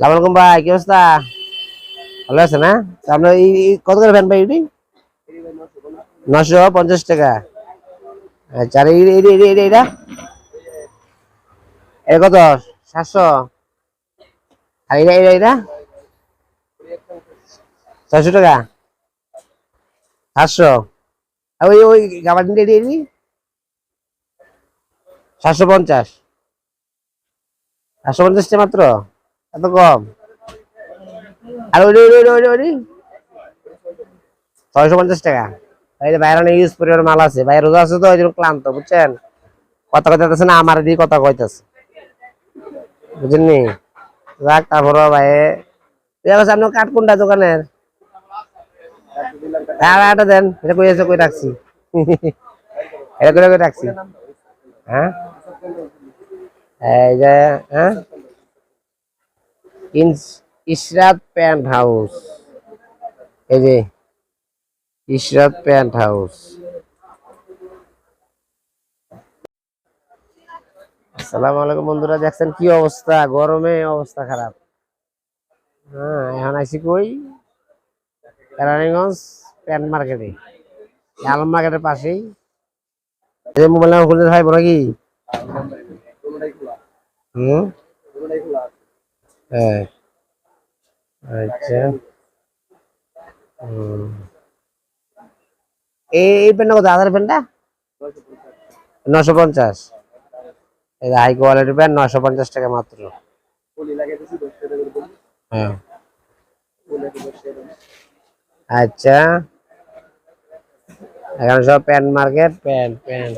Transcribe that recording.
সালাম ভাই, কি অবস্থা? ভালো আছে না তা আপনার এই কত করে ফ্যান ভাই এটি? নশো পঞ্চাশ টাকা। আচ্ছা এটা কত? সাতশো? আর এইটা এইটা ছয়শো টাকা? সাতশো? ওই ওই গাবাটিনটা এটি এটি? সাতশো পঞ্চাশ। সাতশো পঞ্চাশটা মাত্র? এত কম? আর ওই ওই ওই ওই ছয়শো পঞ্চাশ টাকা। এই ইউজ মাল আছে। রোজা আছে বুঝছেন? কথা না, আমার দিয়ে কথা যাক আপনার কাঠ কোনটা দোকানের? আর একটা দেন। এটা কই আছে, কই রাখছি? এটা কই রাখছি? হ্যাঁ? এই যে হ্যাঁ? Ishrat pant house. এই যে, ইশরাত প্যান্ট হাউস। আসসালামু আলাইকুম বন্ধুরা, দেখছেন কি অবস্থা? গরমে অবস্থা খারাপ। হ্যাঁ এখন আইসি কই? কেরানীগঞ্জ প্যান্ট মার্কেটে। আলম মার্কেটের পাশেই। মোবাইল নাম্বার খুলতে চাইব নাকি? হুম? হ্যাঁ আচ্ছা। এই কত? আধার পেনটা? নশো পঞ্চাশ। এই হাই পেন নশো পঞ্চাশ টাকা মাত্র। হ্যাঁ। আচ্ছা। এখানে সব প্যান্ট মার্কেট প্যান্ট প্যান্ট